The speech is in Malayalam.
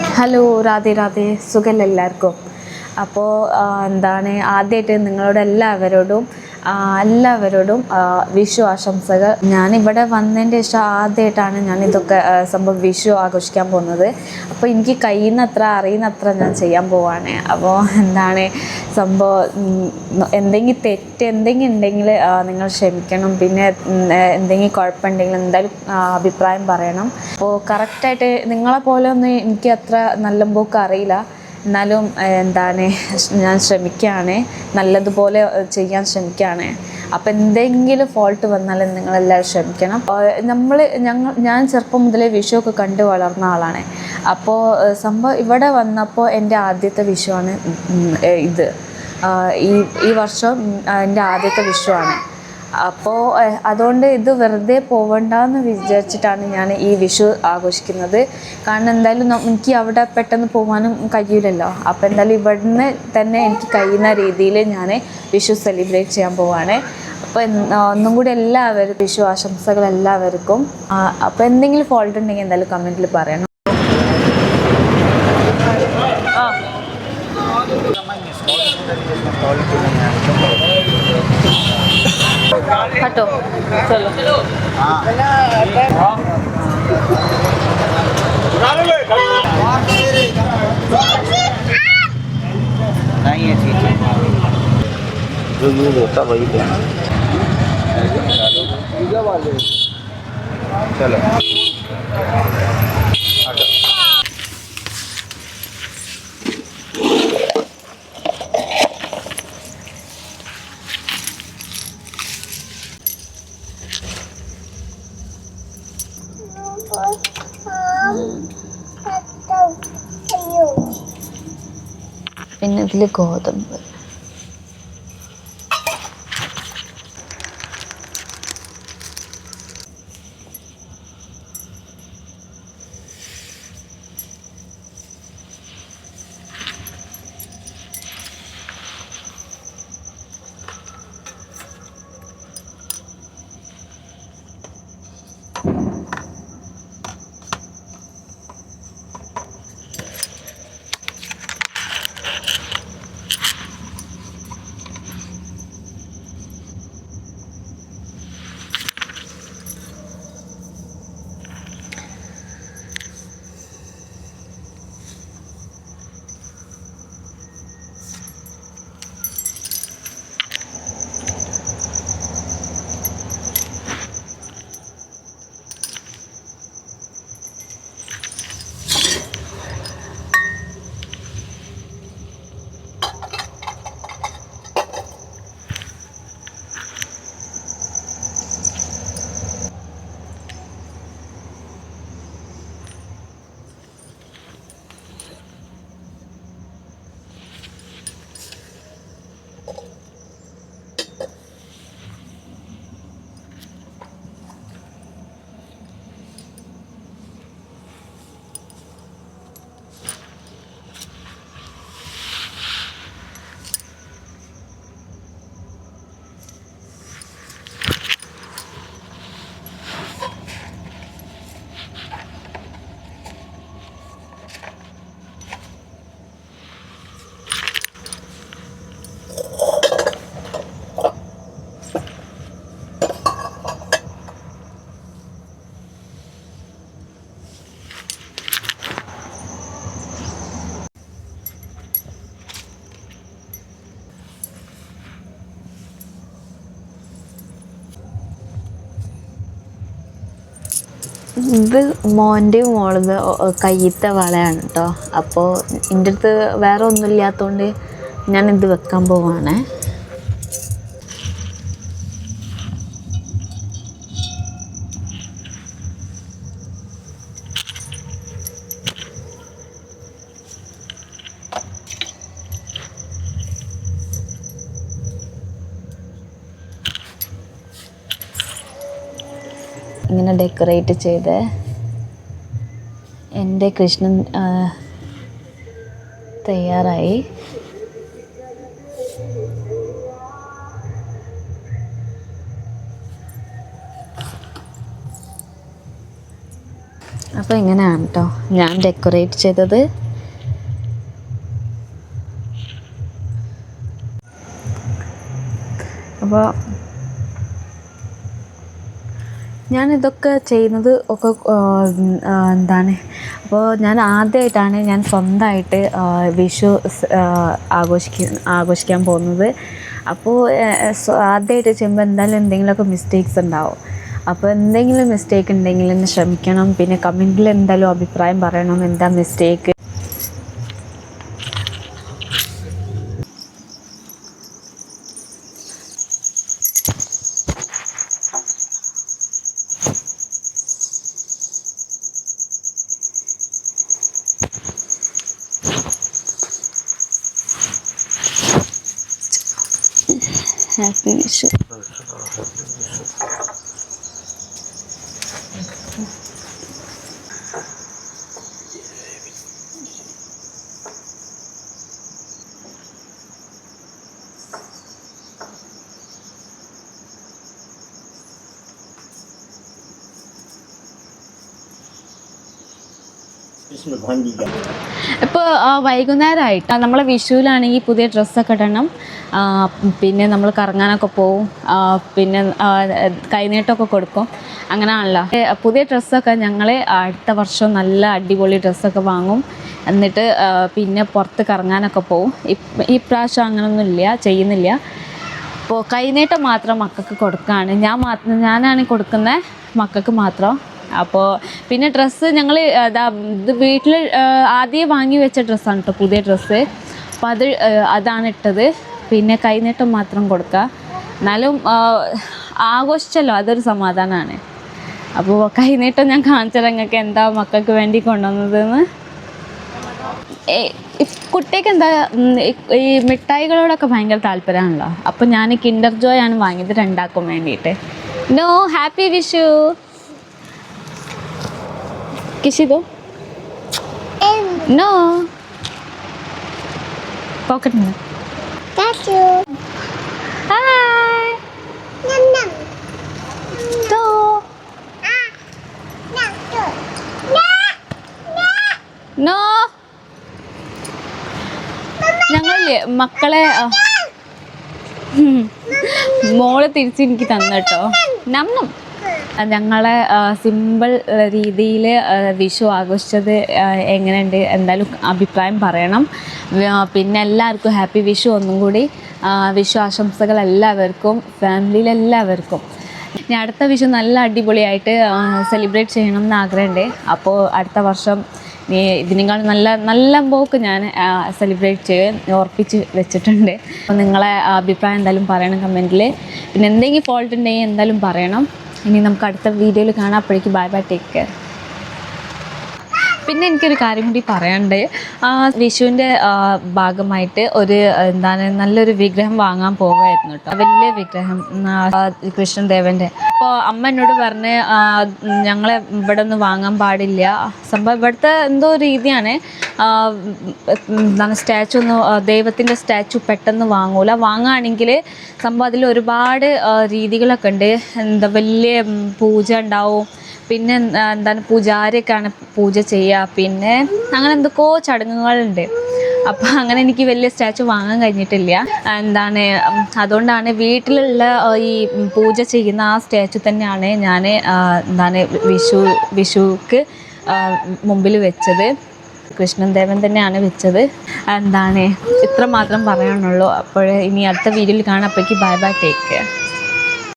ഹലോ രാധേ രാധേ. സുഖമല്ല എല്ലാവർക്കും? അപ്പോൾ എന്താണ്? ആദ്യമായിട്ട് നിങ്ങളോട് എല്ലാവരോടും എല്ലാവരോടും വിഷു ആശംസകൾ. ഇവിടെ വന്നതിന്റെ ശേഷം ആദ്യമായിട്ടാണ് ഞാൻ ഇതൊക്കെ സംഭവം വിഷു ആഘോഷിക്കാൻ പോകുന്നത്. അപ്പോൾ എനിക്ക് കഴിയുന്നത്ര അറിയുന്നത്ര ഞാൻ ചെയ്യാൻ പോവാണ്. അപ്പോൾ എന്താണ് സംഭവം? എന്തെങ്കിലും തെറ്റ് എന്തെങ്കിലും ഉണ്ടെങ്കിൽ നിങ്ങൾ ക്ഷമിക്കണം. പിന്നെ എന്തെങ്കിലും കുഴപ്പമുണ്ടെങ്കിൽ എന്തായാലും അഭിപ്രായം പറയണം. അപ്പോൾ കറക്റ്റായിട്ട് നിങ്ങളെ പോലെ ഒന്നും എനിക്ക് അത്ര നല്ല പോക്ക് അറിയില്ല. എന്നാലും എന്താണ് ഞാൻ ശ്രമിക്കുകയാണ്. നല്ലതുപോലെ ചെയ്യാൻ ശ്രമിക്കുകയാണ്. അപ്പോൾ എന്തെങ്കിലും ഫോൾട്ട് വന്നാലും നിങ്ങളെല്ലാവരും ശ്രമിക്കണം. നമ്മൾ ഞങ്ങൾ ഞാൻ ചെറുപ്പം മുതലേ വിഷു ഒക്കെ കണ്ടു വളർന്ന ആളാണ്. അപ്പോൾ സംഭവം ഇവിടെ വന്നപ്പോൾ എന്റെ ആദ്യത്തെ വിഷുവാണ് ഇത്. ഈ ഈ വർഷം എന്റെ ആദ്യത്തെ വിഷുവാണ്. അപ്പോൾ അതുകൊണ്ട് ഇത് വെറുതെ പോവണ്ട എന്ന് വിചാരിച്ചിട്ടാണ് ഞാൻ ഈ വിഷു ആഘോഷിക്കുന്നത്. കാരണം എന്തായാലും എനിക്ക് അവിടെ പെട്ടെന്ന് പോകാനും കഴിയില്ലല്ലോ അപ്പോൾ എന്തായാലും ഇവിടുന്ന് തന്നെ എനിക്ക് കഴിയുന്ന രീതിയിൽ ഞാൻ വിഷു സെലിബ്രേറ്റ് ചെയ്യാൻ പോവാണ്. അപ്പോൾ ഒന്നും കൂടി എല്ലാവരും വിഷു ആശംസകൾ എല്ലാവർക്കും. അപ്പോൾ എന്തെങ്കിലും ഫോൾട്ട് ഉണ്ടെങ്കിൽ എന്തായാലും കമന്റിൽ പറയണം. हटो चलो नहीं है ठीक है जो यूज होता वही चलो പിന്നെ ഇതിൽ ഗോതമ്പ്. ഇത് മോന്റെയും മോളത് കയ്യത്തെ വളയാണ് കേട്ടോ അപ്പോൾ എന്റെ അടുത്ത് വേറെ ഒന്നും ഇല്ലാത്തതുകൊണ്ട് ഞാൻ ഇത് വെക്കാൻ പോവാണ്. ഇങ്ങനെ ഡെക്കറേറ്റ് ചെയ്ത്. എന്റെ കൃഷ്ണൻ തയ്യാറായി. അപ്പോൾ ഇങ്ങനെയാണ് കേട്ടോ ഞാൻ ഡെക്കറേറ്റ് ചെയ്തത്. അപ്പോൾ ഞാനിതൊക്കെ ചെയ്യുന്നത് ഒക്കെ എന്താണ്? അപ്പോൾ ഞാൻ ആദ്യമായിട്ടാണ് ഞാൻ സ്വന്തമായിട്ട് വിഷു ആഘോഷിക്ക ആഘോഷിക്കാൻ പോകുന്നത്. അപ്പോൾ ആദ്യമായിട്ട് ചെയ്യുമ്പോൾ എന്തായാലും എന്തെങ്കിലുമൊക്കെ മിസ്റ്റേക്സ് ഉണ്ടാവും. അപ്പോൾ എന്തെങ്കിലും മിസ്റ്റേക്ക് ഉണ്ടെങ്കിൽ ഒന്ന് ശ്രമിക്കണം പിന്നെ കമന്റിൽ എന്തായാലും അഭിപ്രായം പറയണം. എന്താ mistake half finish it. This is you. ഇപ്പോൾ വൈകുന്നേരമായിട്ട് നമ്മൾ വിഷുവിലാണെങ്കിൽ പുതിയ ഡ്രസ്സൊക്കെ ഇടണം. പിന്നെ നമ്മൾ കറങ്ങാനൊക്കെ പോവും. പിന്നെ കൈനീട്ടമൊക്കെ കൊടുക്കും. അങ്ങനെയാണല്ലോ. പുതിയ ഡ്രസ്സൊക്കെ ഞങ്ങൾ അടുത്ത വർഷം നല്ല അടിപൊളി ഡ്രസ്സൊക്കെ വാങ്ങും. എന്നിട്ട് പിന്നെ പുറത്ത് കറങ്ങാനൊക്കെ പോവും. ഈ പ്രാവശ്യം അങ്ങനൊന്നും ഇല്ല ചെയ്യുന്നില്ല. അപ്പോൾ കൈനീട്ടം മാത്രം മക്കൾക്ക് കൊടുക്കുകയാണ് ഞാൻ മാത്രം ഞാനാണ് കൊടുക്കുന്നത് മക്കൾക്ക് മാത്രം അപ്പോൾ പിന്നെ ഡ്രസ്സ് ഞങ്ങൾ ഇത് വീട്ടിൽ ആദ്യം വാങ്ങി വെച്ച ഡ്രസ്സാണ് കേട്ടോ പുതിയ ഡ്രസ്സ് അപ്പോൾ അത് അതാണ് ഇട്ടത്. പിന്നെ കൈനീട്ടം മാത്രം കൊടുക്കുക എന്നാലും ആഘോഷിച്ചല്ലോ അതൊരു സമാധാനമാണ് അപ്പോൾ കൈനീട്ടം ഞാൻ കാണിച്ചത് നിങ്ങൾക്ക് എന്താ മക്കൾക്ക് വേണ്ടി കൊണ്ടുവന്നതെന്ന്. കുട്ടിക്ക് എന്താ ഈ മിഠായികളോടൊക്കെ ഭയങ്കര താല്പര്യമാണല്ലോ. അപ്പോൾ ഞാൻ കിൻഡർ ജോയ് ആണ് വാങ്ങിയത് രണ്ടാക്കും വേണ്ടിയിട്ട്. No happy Vishu. കിസിതോ no pocket hi ദോ നോ ഞങ്ങളില്ലേ മക്കളെ മോളെ ഉം. മോൾ തിരിച്ച് എനിക്ക് തന്നിട്ടോ ഞങ്ങളെ സിമ്പിൾ രീതിയിൽ വിഷു ആഘോഷിച്ചത് എങ്ങനെയുണ്ട്? എന്തായാലും അഭിപ്രായം പറയണം. പിന്നെ എല്ലാവർക്കും ഹാപ്പി വിഷു ഒന്നും കൂടി. വിഷു ആശംസകൾ എല്ലാവർക്കും ഫാമിലിയിലെല്ലാവർക്കും ഞാൻ അടുത്ത വിഷു നല്ല അടിപൊളിയായിട്ട് സെലിബ്രേറ്റ് ചെയ്യണം എന്ന് ആഗ്രഹമുണ്ട്. അപ്പോൾ അടുത്ത വർഷം ഇതിനേക്കാൾ നല്ല നല്ല പോക്ക് ഞാൻ സെലിബ്രേറ്റ് ചെയ്യാൻ ഓർപ്പിച്ച് വെച്ചിട്ടുണ്ട്. അപ്പോൾ നിങ്ങളെ അഭിപ്രായം എന്തായാലും പറയണം കമന്റിൽ പിന്നെ എന്തെങ്കിലും ഫോൾട്ട് ഉണ്ടെങ്കിൽ എന്തായാലും പറയണം. ഇനി നമുക്ക് അടുത്ത വീഡിയോയിൽ കാണാം. അപ്പോഴേക്ക് ബൈ ബൈ ടേക്ക് കെയർ പിന്നെ എനിക്കൊരു കാര്യം കൂടി പറയണ്ടേ വിഷുവിന്റെ ഭാഗമായിട്ട് ഒരു എന്താണ് നല്ലൊരു വിഗ്രഹം വാങ്ങാൻ പോകുമായിരുന്നു കേട്ടോ. വലിയ വിഗ്രഹം കൃഷ്ണദേവന്റെ അപ്പോൾ അമ്മ എന്നോട് പറഞ്ഞ് ഞങ്ങളെ ഇവിടെ നിന്ന് വാങ്ങാൻ പാടില്ല. സംഭവം ഇവിടുത്തെ എന്തോ രീതിയാണ്. എന്താണ് സ്റ്റാച്ചു ഒന്ന് ദൈവത്തിന്റെ സ്റ്റാച്ചു പെട്ടെന്ന് വാങ്ങൂല. വാങ്ങുകയാണെങ്കിൽ സംഭവം അതിൽ ഒരുപാട് രീതികളൊക്കെ ഉണ്ട്. എന്താ വലിയ പൂജ ഉണ്ടാവും. പിന്നെ എന്താണ് പൂജാരിയൊക്കെയാണ് പൂജ ചെയ്യുക. പിന്നെ അങ്ങനെ എന്തൊക്കെയോ ചടങ്ങുകളുണ്ട്. അപ്പോൾ അങ്ങനെ എനിക്ക് വലിയ സ്റ്റാച്ചു വാങ്ങാൻ കഴിഞ്ഞിട്ടില്ല. എന്താണ് അതുകൊണ്ടാണ് വീട്ടിലുള്ള ഈ പൂജ ചെയ്യുന്ന ആ സ്റ്റാച്ചു തന്നെയാണ് ഞാൻ എന്താണ് വിഷു വിഷുക്ക് മുമ്പിൽ വെച്ചത്. കൃഷ്ണൻ ദേവൻ തന്നെയാണ് വെച്ചത്. എന്താണ് ഇത്ര മാത്രം പറയാനുള്ളൂ. അപ്പോൾ ഇനി അടുത്ത വീഡിയോയിൽ കാണാം. അപ്പോഴേക്ക് ബൈ ബൈ ടേക്ക് കെയർ.